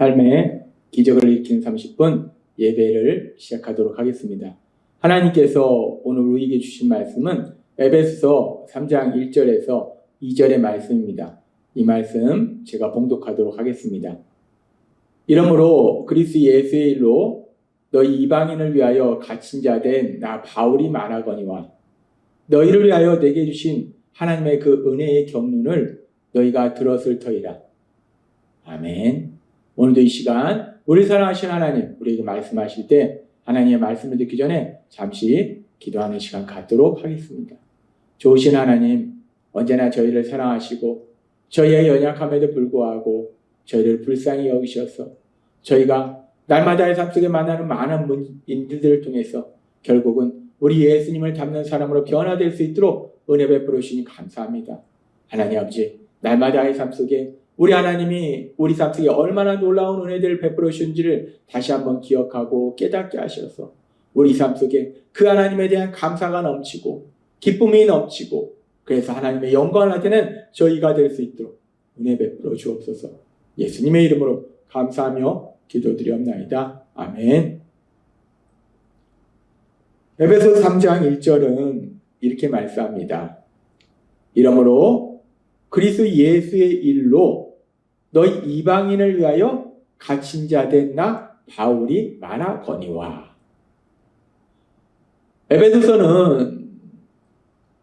삶의 기적을 일으키는 30분 예배를 시작하도록 하겠습니다. 하나님께서 오늘 우리에게 주신 말씀은 에베소서 3장 1절에서 2절의 말씀입니다. 이 말씀 제가 봉독하도록 하겠습니다. 이러므로 그리스 예수의 일로 너희 이방인을 위하여 갇힌 자 된 나 바울이 말하거니와 너희를 위하여 내게 주신 하나님의 그 은혜의 경륜을 너희가 들었을 터이라. 아멘. 오늘도 이 시간 우리 사랑하신 하나님 우리에게 말씀하실 때 하나님의 말씀을 듣기 전에 잠시 기도하는 시간 갖도록 하겠습니다. 좋으신 하나님 언제나 저희를 사랑하시고 저희의 연약함에도 불구하고 저희를 불쌍히 여기셔서 저희가 날마다의 삶 속에 만나는 많은 인들을 통해서 결국은 우리 예수님을 닮는 사람으로 변화될 수 있도록 은혜 베풀어 주시니 감사합니다. 하나님 아버지 날마다의 삶 속에 우리 하나님이 우리 삶 속에 얼마나 놀라운 은혜들을 베풀어 주신지를 다시 한번 기억하고 깨닫게 하셔서 우리 삶 속에 그 하나님에 대한 감사가 넘치고 기쁨이 넘치고 그래서 하나님의 영광을 되는 저희가 될 수 있도록 은혜 베풀어 주옵소서 예수님의 이름으로 감사하며 기도드리옵나이다. 아멘. 에베소 3장 1절은 이렇게 말씀합니다. 이러므로 그리스 예수의 일로 너희 이방인을 위하여 갇힌 자 된 나 바울이 말하거니와 에베소서는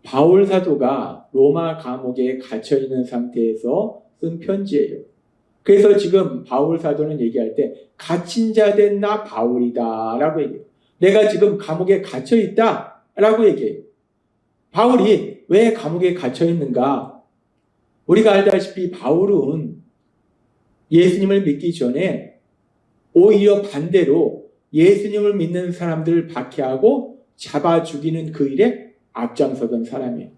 바울 사도가 로마 감옥에 갇혀 있는 상태에서 쓴 편지예요. 그래서 지금 바울 사도는 얘기할 때 갇힌 자 된 나 바울이다라고 얘기해요. 내가 지금 감옥에 갇혀 있다라고 얘기해요. 바울이 왜 감옥에 갇혀 있는가? 우리가 알다시피 바울은 예수님을 믿기 전에 오히려 반대로 예수님을 믿는 사람들을 박해하고 잡아 죽이는 그 일에 앞장서던 사람이에요.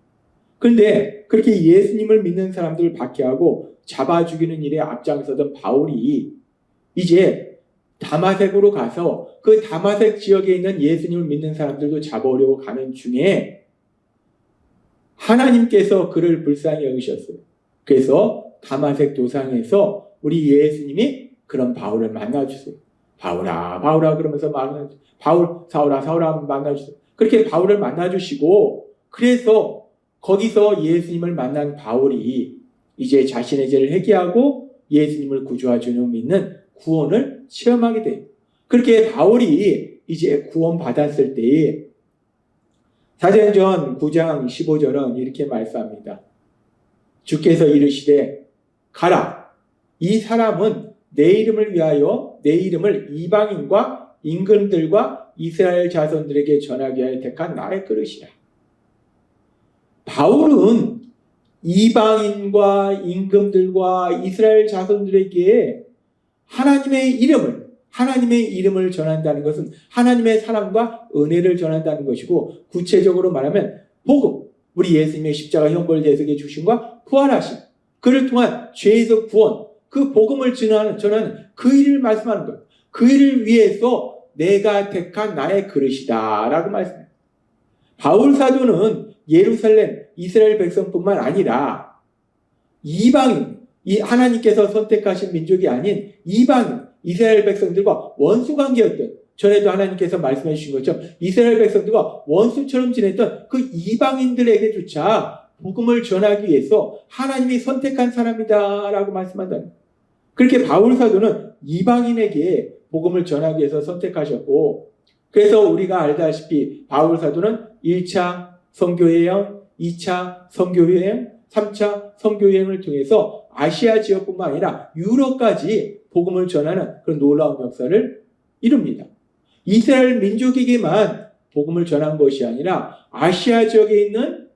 그런데 그렇게 예수님을 믿는 사람들을 박해하고 잡아 죽이는 일에 앞장서던 바울이 이제 다마색으로 가서 그 다마색 지역에 있는 예수님을 믿는 사람들도 잡아오려고 가는 중에 하나님께서 그를 불쌍히 여기셨어요. 그래서 다마색 도상에서 우리 예수님이 그런 바울을 만나주세요. 바울아, 바울아 그러면서 만나 바울, 사울아, 사울아 만나주세요. 그렇게 바울을 만나주시고 그래서 거기서 예수님을 만난 바울이 이제 자신의 죄를 회개하고 예수님을 구주하주는 믿는 구원을 체험하게 돼요. 그렇게 바울이 이제 구원 받았을 때에 사도행전 9장 15절은 이렇게 말씀합니다. 주께서 이르시되 가라 이 사람은 내 이름을 위하여 내 이름을 이방인과 임금들과 이스라엘 자손들에게 전하기 위하여 택한 나의 그릇이라. 바울은 이방인과 임금들과 이스라엘 자손들에게 하나님의 이름을 하나님의 이름을 전한다는 것은 하나님의 사랑과 은혜를 전한다는 것이고 구체적으로 말하면 복음 우리 예수님의 십자가 형벌 대속의 주심과 부활하심 그를 통한 죄에서 구원 그 복음을 전하는, 전하는 그 일을 말씀하는 거예요. 그 일을 위해서 내가 택한 나의 그릇이다 라고 말씀해요. 바울 사도는 예루살렘 이스라엘 백성뿐만 아니라 이방인 이 하나님께서 선택하신 민족이 아닌 이방인 이스라엘 백성들과 원수 관계였던 전에도 하나님께서 말씀해 주신 것처럼 이스라엘 백성들과 원수처럼 지냈던 그 이방인들에게조차 복음을 전하기 위해서 하나님이 선택한 사람이다라고 말씀한다는 그렇게 바울 사도는 이방인에게 복음을 전하기 위해서 선택하셨고 그래서 우리가 알다시피 바울 사도는 1차 선교 여행, 2차 선교 여행, 3차 선교 여행을 통해서 아시아 지역뿐만 아니라 유럽까지 복음을 전하는 그런 놀라운 역사를 이룹니다. 이스라엘 민족에게만 복음을 전한 것이 아니라 아시아 지역에 있는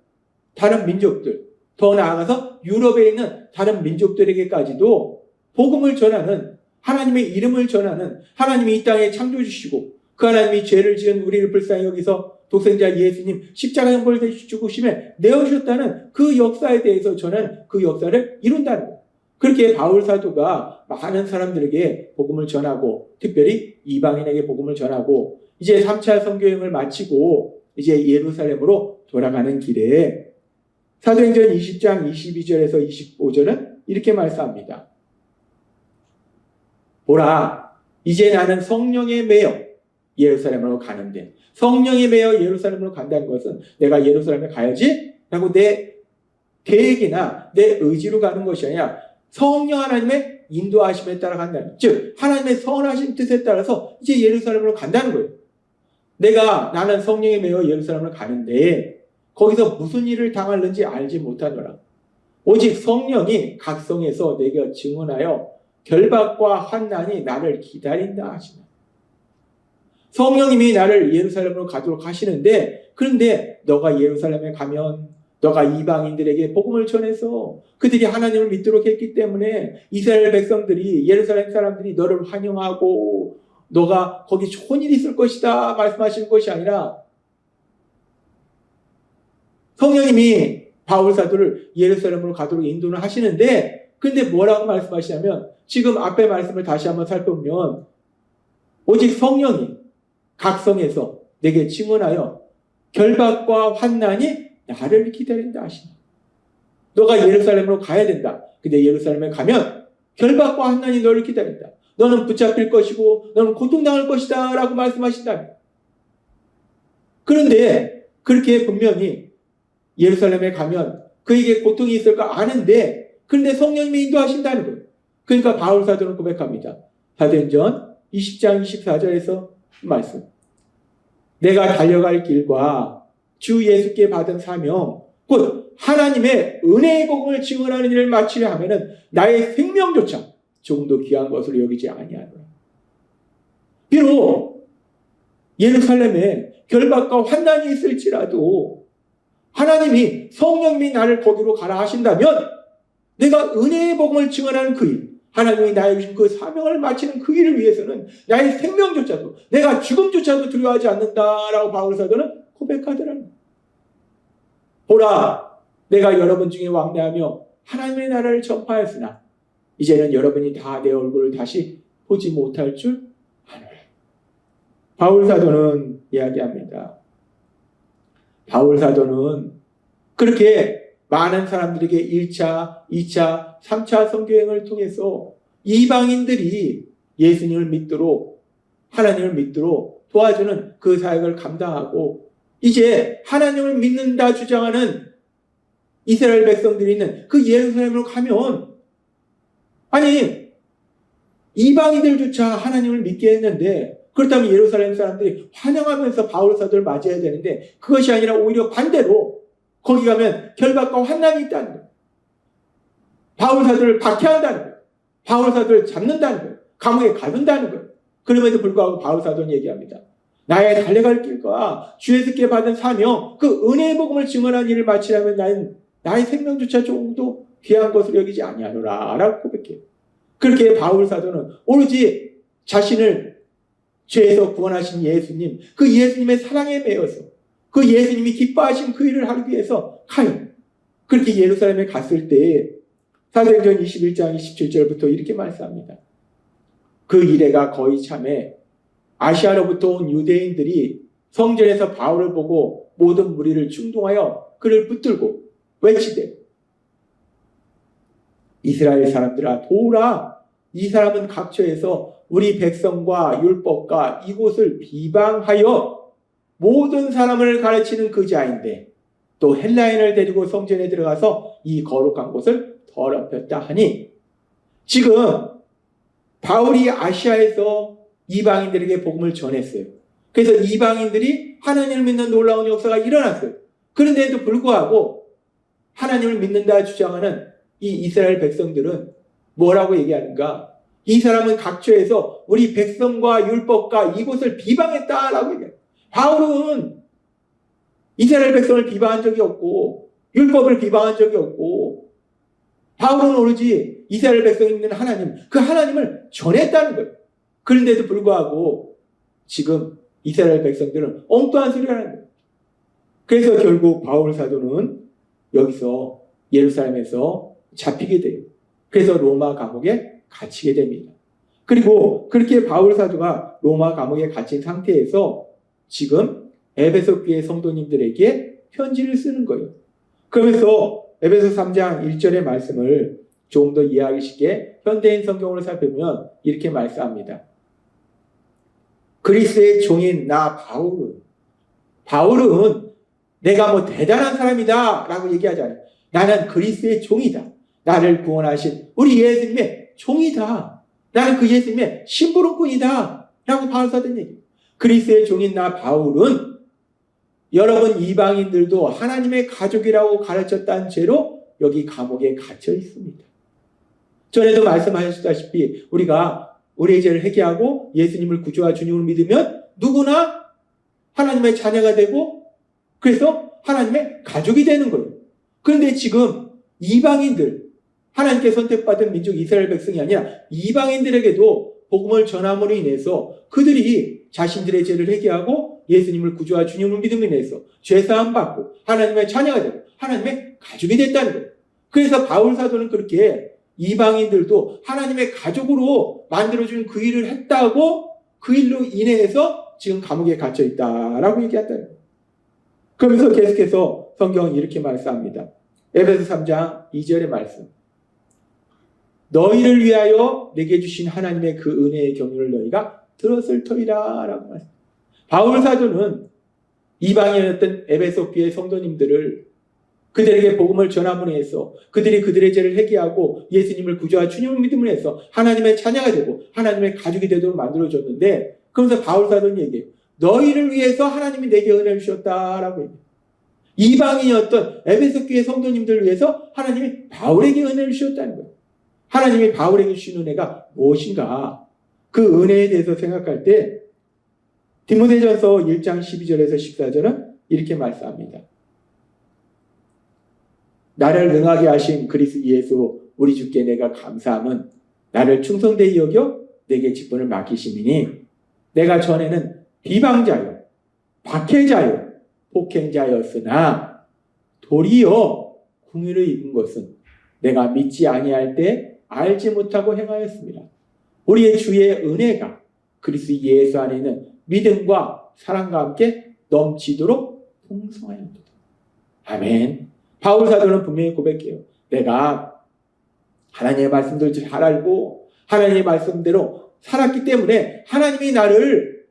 다른 민족들, 더 나아가서 유럽에 있는 다른 민족들에게까지도 복음을 전하는 하나님의 이름을 전하는 하나님이 이 땅에 창조 주시고 그 하나님이 죄를 지은 우리를 불쌍히 여기서 독생자 예수님 십자가 형벌 죽으심에 내어주셨다는 그 역사에 대해서 저는 그 역사를 이룬다는 거예요. 그렇게 바울 사도가 많은 사람들에게 복음을 전하고 특별히 이방인에게 복음을 전하고 이제 3차 선교행을 마치고 이제 예루살렘으로 돌아가는 길에 사도행전 20장 22절에서 25절은 이렇게 말씀합니다. 보라, 이제 나는 성령에 매여 예루살렘으로 가는데 성령에 매여 예루살렘으로 간다는 것은 내가 예루살렘에 가야지 라고 내 계획이나 내 의지로 가는 것이 아니라 성령 하나님의 인도하심에 따라 간다는 즉 하나님의 선하신 뜻에 따라서 이제 예루살렘으로 간다는 거예요. 내가 나는 성령에 매여 예루살렘을 가는데 거기서 무슨 일을 당할는지 알지 못하노라. 오직 성령이 각성에서 내게 증언하여 결박과 환난이 나를 기다린다 하시나. 성령님이 나를 예루살렘으로 가도록 하시는데 그런데 너가 예루살렘에 가면 너가 이방인들에게 복음을 전해서 그들이 하나님을 믿도록 했기 때문에 이스라엘 백성들이 예루살렘 사람들이 너를 환영하고 너가 거기 좋은 일이 있을 것이다 말씀하시는 것이 아니라 성령님이 바울 사도를 예루살렘으로 가도록 인도를 하시는데 근데 뭐라고 말씀하시냐면 지금 앞에 말씀을 다시 한번 살펴보면 오직 성령이 각성에서 내게 증언하여 결박과 환난이 나를 기다린다 하시니 너가 예루살렘으로 가야 된다. 근데 예루살렘에 가면 결박과 환난이 너를 기다린다. 너는 붙잡힐 것이고 너는 고통당할 것이다 라고 말씀하신다. 그런데 그렇게 분명히 예루살렘에 가면 그에게 고통이 있을 까 아는데 그런데 성령님이 인도하신다는 거예요. 그러니까 바울 사도는 고백합니다. 사도행전 20장 24절에서 말씀. 내가 달려갈 길과 주 예수께 받은 사명, 곧 하나님의 은혜의 복음을 증언하는 일을 마치려 하면은 나의 생명조차 조금도 귀한 것으로 여기지 아니하노라. 비록 예루살렘에 결박과 환난이 있을지라도 하나님이 성령님이 나를 거기로 가라 하신다면 내가 은혜의 복음을 증언하는 그 일, 하나님이 주신 그 사명을 마치는 그 일을 위해서는 나의 생명조차도 내가 죽음조차도 두려워하지 않는다라고 바울 사도는 고백하더라는 보라 내가 여러분 중에 왕래하며 하나님의 나라를 전파했으나 이제는 여러분이 다 내 얼굴을 다시 보지 못할 줄 아노라. 바울 사도는 이야기합니다. 바울 사도는 그렇게 많은 사람들에게 1차, 2차, 3차 선교행을 통해서 이방인들이 예수님을 믿도록 하나님을 믿도록 도와주는 그 사역을 감당하고 이제 하나님을 믿는다 주장하는 이스라엘 백성들이 있는 그 예루살렘으로 가면 아니 이방인들조차 하나님을 믿게 했는데 그렇다면 예루살렘 사람들이 환영하면서 바울 사도를 맞이해야 되는데 그것이 아니라 오히려 반대로 거기 가면 결박과 환난이 있다는 거예요. 바울 사도를 박해한다는 거예요. 바울 사도를 잡는다는 거예요. 감옥에 가둔다는 거예요. 그럼에도 불구하고 바울 사도는 얘기합니다. 나의 달려갈 길과 주에서께 받은 사명, 그 은혜의 복음을 증언한 일을 마치려면 나는 나의 생명조차 조금도 귀한 것으로 여기지 아니하노라 라고 고백해요. 그렇게 바울 사도는 오로지 자신을 죄에서 구원하신 예수님, 그 예수님의 사랑에 매여서 그 예수님이 기뻐하신 그 일을 하기 위해서 가요. 그렇게 예루살렘에 갔을 때 사도행전 21장 27절부터 이렇게 말씀합니다. 그 이래가 거의 참에 아시아로부터 온 유대인들이 성전에서 바울을 보고 모든 무리를 충동하여 그를 붙들고 외치되 이스라엘 사람들아 도우라 이 사람은 각처에서 우리 백성과 율법과 이곳을 비방하여 모든 사람을 가르치는 그 자인데 또 헬라인을 데리고 성전에 들어가서 이 거룩한 곳을 더럽혔다 하니 지금 바울이 아시아에서 이방인들에게 복음을 전했어요. 그래서 이방인들이 하나님을 믿는 놀라운 역사가 일어났어요. 그런데도 불구하고 하나님을 믿는다 주장하는 이 이스라엘 백성들은 뭐라고 얘기하는가? 이 사람은 각처에서 우리 백성과 율법과 이곳을 비방했다라고 얘기해요. 바울은 이스라엘 백성을 비방한 적이 없고 율법을 비방한 적이 없고 바울은 오로지 이스라엘 백성이 있는 하나님, 그 하나님을 전했다는 거예요. 그런데도 불구하고 지금 이스라엘 백성들은 엉뚱한 소리를 하는 거예요. 그래서 결국 바울 사도는 여기서 예루살렘에서 잡히게 돼요. 그래서 로마 감옥에 갇히게 됩니다. 그리고 그렇게 바울 사도가 로마 감옥에 갇힌 상태에서 지금 에베소 교회 성도님들에게 편지를 쓰는 거예요. 그러면서 에베소 3장 1절의 말씀을 조금 더 이해하기 쉽게 현대인 성경으로 살펴보면 이렇게 말씀합니다. 그리스의 종인 나 바울은 바울은 내가 뭐 대단한 사람이다 라고 얘기하잖아요. 나는 그리스의 종이다. 나를 구원하신 우리 예수님의 종이다. 나는 그 예수님의 심부름꾼이다. 라고 바울 사던 얘기. 그리스의 종인 나 바울은 여러분 이방인들도 하나님의 가족이라고 가르쳤다는 죄로 여기 감옥에 갇혀 있습니다. 전에도 말씀하셨다시피 우리가 우리의 죄를 회개하고 예수님을 구주와 주님을 믿으면 누구나 하나님의 자녀가 되고 그래서 하나님의 가족이 되는 거예요. 그런데 지금 이방인들 하나님께 선택받은 민족 이스라엘 백성이 아니라 이방인들에게도 복음을 전함으로 인해서 그들이 자신들의 죄를 회개하고 예수님을 구주와 주님을 믿음으로 인해서 죄사함 받고 하나님의 자녀가 되고 하나님의 가족이 됐다는 거예요. 그래서 바울 사도는 그렇게 이방인들도 하나님의 가족으로 만들어준 그 일을 했다고 그 일로 인해서 지금 감옥에 갇혀 있다라고 얘기한다. 그러면서 계속해서 성경은 이렇게 말씀합니다. 에베소 3장 2절의 말씀. 너희를 위하여 내게 주신 하나님의 그 은혜의 경륜을 너희가 들었을 터이라 라고 말씀. 바울 사도는 이방인이었던 에베소 교회 성도님들을 그들에게 복음을 전함으로 해서 그들이 그들의 죄를 회개하고 예수님을 구주와 주님을 믿음으로 해서 하나님의 자녀가 되고 하나님의 가족이 되도록 만들어줬는데 그러면서 바울 사도는 얘기해요. 너희를 위해서 하나님이 내게 은혜를 주셨다라고 얘기해요. 이방인이었던 에베소 교회 성도님들을 위해서 하나님이 바울에게 은혜를 주셨다는 거예요. 하나님이 바울에게 주신 은혜가 무엇인가? 그 은혜에 대해서 생각할 때 디모데전서 1장 12절에서 14절은 이렇게 말씀합니다. 나를 능하게 하신 그리스 예수 우리 주께 내가 감사함은 나를 충성되이 여겨 내게 직분을 맡기심이니 내가 전에는 비방자요 박해자요 폭행자였으나 도리어 궁유를 입은 것은 내가 믿지 아니할 때 알지 못하고 행하였습니다. 우리의 주의 은혜가 그리스 예수 안에 있는 믿음과 사랑과 함께 넘치도록 풍성하였다. 아멘. 바울 사도는 분명히 고백해요. 내가 하나님의 말씀들을 잘 알고 하나님의 말씀대로 살았기 때문에 하나님이 나를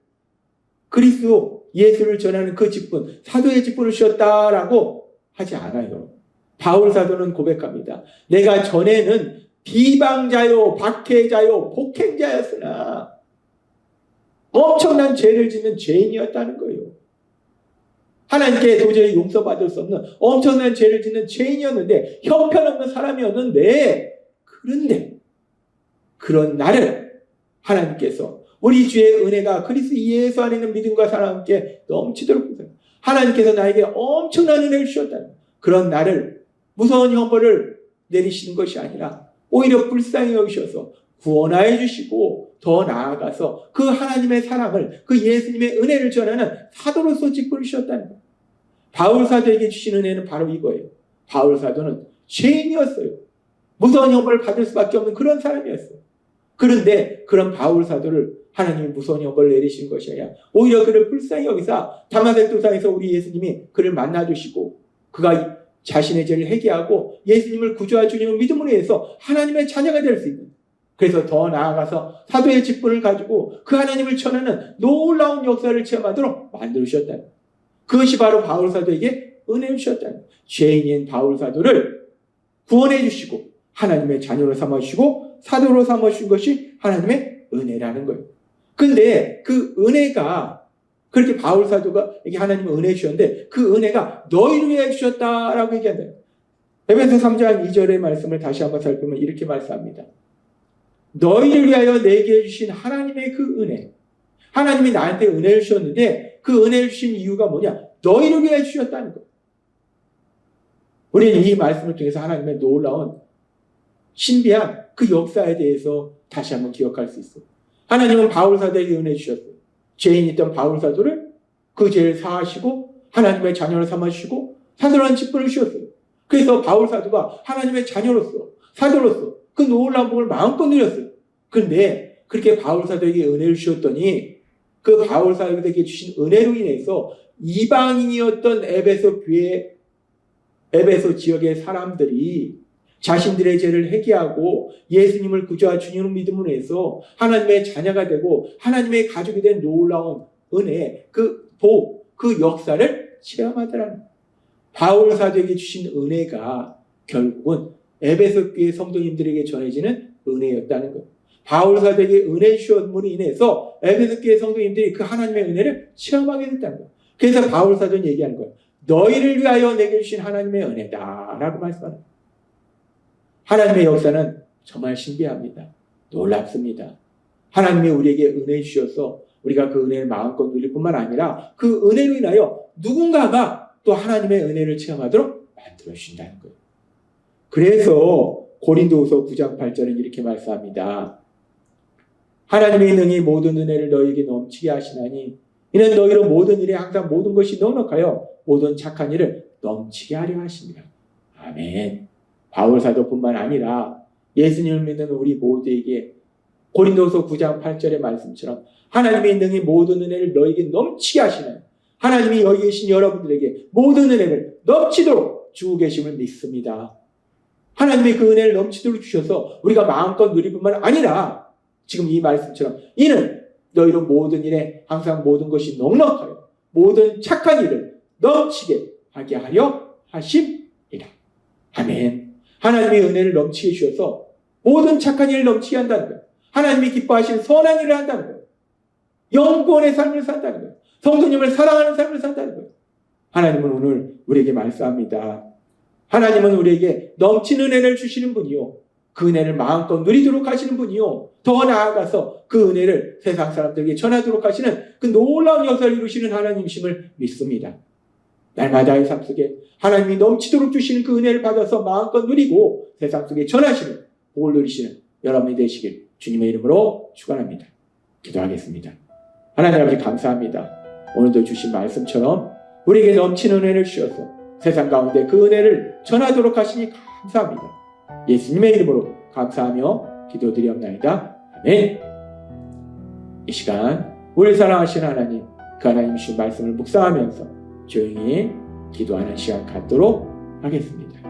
그리스도 예수를 전하는 그 직분, 사도의 직분을 주셨다라고 하지 않아요. 바울 사도는 고백합니다. 내가 전에는 비방자요, 박해자요, 폭행자였으나 엄청난 죄를 짓는 죄인이었다는 거예요. 하나님께 도저히 용서받을 수 없는 엄청난 죄를 짓는 죄인이었는데 형편없는 사람이었는데 그런데 그런 나를 하나님께서 우리 주의 은혜가 그리스 예수 안에 있는 믿음과 사랑 함께 넘치도록 보세요. 하나님께서 나에게 엄청난 은혜를 주셨다. 그런 나를 무서운 형벌을 내리시는 것이 아니라 오히려 불쌍히 여기셔서 구원하여 주시고 더 나아가서 그 하나님의 사랑을 그 예수님의 은혜를 전하는 사도로서 주셨다는 거예요. 바울 사도에게 주신 은혜는 바로 이거예요. 바울 사도는 죄인이었어요. 무서운 형벌을 받을 수밖에 없는 그런 사람이었어요. 그런데 그런 바울 사도를 하나님이 무서운 형벌을 내리신 것이 아니라 오히려 그를 불쌍히 여기사 다마색 도상에서 우리 예수님이 그를 만나주시고 그가 자신의 죄를 회개하고 예수님을 구주와 주님을 믿음으로 해서 하나님의 자녀가 될 수 있는 그래서 더 나아가서 사도의 직분을 가지고 그 하나님을 전하는 놀라운 역사를 체험하도록 만들으셨다. 그것이 바로 바울 사도에게 은혜를 주셨다. 죄인인 바울 사도를 구원해 주시고 하나님의 자녀로 삼아 주시고 사도로 삼아 주신 것이 하나님의 은혜라는 거예요. 근데 그 은혜가 그렇게 바울 사도가 이게 하나님의 은혜 주셨는데 그 은혜가 너희를 위해 주셨다라고 얘기한다. 에베소 3장 2절의 말씀을 다시 한번 살펴보면 이렇게 말씀합니다. 너희를 위하여 내게 주신 하나님의 그 은혜. 하나님이 나한테 은혜를 주셨는데 그 은혜를 주신 이유가 뭐냐? 너희를 위해 주셨다는 거. 우리는 이 말씀을 통해서 하나님의 놀라운 신비한 그 역사에 대해서 다시 한번 기억할 수 있어요. 하나님은 바울 사도에게 은혜 주셨어요. 죄인이던 바울 사도를 그 죄를 사하시고 하나님의 자녀를 삼아주시고 사도라는 직분을 주셨어요. 그래서 바울 사도가 하나님의 자녀로서 사도로서 그 놀라운 복을 마음껏 누렸어요. 그런데 그렇게 바울 사도에게 은혜를 주셨더니 그 바울 사도에게 주신 은혜로 인해서 이방인이었던 에베소 교회 에베소 지역의 사람들이 자신들의 죄를 회개하고 예수님을 구주와 주님을 믿음으로 해서 하나님의 자녀가 되고 하나님의 가족이 된 놀라운 은혜, 그 복, 그 역사를 체험하더라는. 바울 사도에게 주신 은혜가 결국은 에베소 교회 성도님들에게 전해지는 은혜였다는 거예요. 바울 사도에게 은혜 주심으로 인해서 에베소 교회 성도님들이 그 하나님의 은혜를 체험하게 됐다는 거예요. 그래서 바울 사도는 얘기하는 거예요. 너희를 위하여 내게 주신 하나님의 은혜다라고 말씀하는 거예요. 하나님의 역사는 정말 신비합니다. 놀랍습니다. 하나님이 우리에게 은혜 주셔서 우리가 그 은혜를 마음껏 누릴 뿐만 아니라 그 은혜로 인하여 누군가가 또 하나님의 은혜를 체험하도록 만들어 주신다는 거예요. 그래서 고린도후서 9장 8절은 이렇게 말씀합니다. 하나님의 능히 모든 은혜를 너희에게 넘치게 하시나니 이는 너희로 모든 일에 항상 모든 것이 넉넉하여 모든 착한 일을 넘치게 하려 하십니다. 아멘. 바울 사도뿐만 아니라 예수님을 믿는 우리 모두에게 고린도서 9장 8절의 말씀처럼 하나님의 능히 모든 은혜를 너에게 넘치게 하시는 하나님이 여기 계신 여러분들에게 모든 은혜를 넘치도록 주고 계심을 믿습니다. 하나님의 그 은혜를 넘치도록 주셔서 우리가 마음껏 누릴 뿐만 아니라 지금 이 말씀처럼 이는 너희로 모든 일에 항상 모든 것이 넉넉하여 모든 착한 일을 넘치게 하게 하려 하심이라. 아멘. 하나님의 은혜를 넘치게 주셔서 모든 착한 일을 넘치게 한다는 거예요. 하나님이 기뻐하시는 선한 일을 한다는 거예요. 영권의 삶을 산다는 거예요. 성도님을 사랑하는 삶을 산다는 거예요. 하나님은 오늘 우리에게 말씀합니다. 하나님은 우리에게 넘치는 은혜를 주시는 분이요. 그 은혜를 마음껏 누리도록 하시는 분이요. 더 나아가서 그 은혜를 세상 사람들에게 전하도록 하시는 그 놀라운 역사를 이루시는 하나님이심을 믿습니다. 날마다의 삶 속에 하나님이 넘치도록 주시는 그 은혜를 받아서 마음껏 누리고 세상 속에 전하시는 복을 누리시는 여러분이 되시길 주님의 이름으로 축원합니다. 기도하겠습니다. 하나님 아버지 감사합니다. 오늘도 주신 말씀처럼 우리에게 넘치는 은혜를 주셔서 세상 가운데 그 은혜를 전하도록 하시니 감사합니다. 예수님의 이름으로 감사하며 기도드리옵나이다. 아멘. 이 시간 우리 사랑하시는 하나님 그 하나님 주신 말씀을 묵상하면서 조용히 기도하는 시간 갖도록 하겠습니다.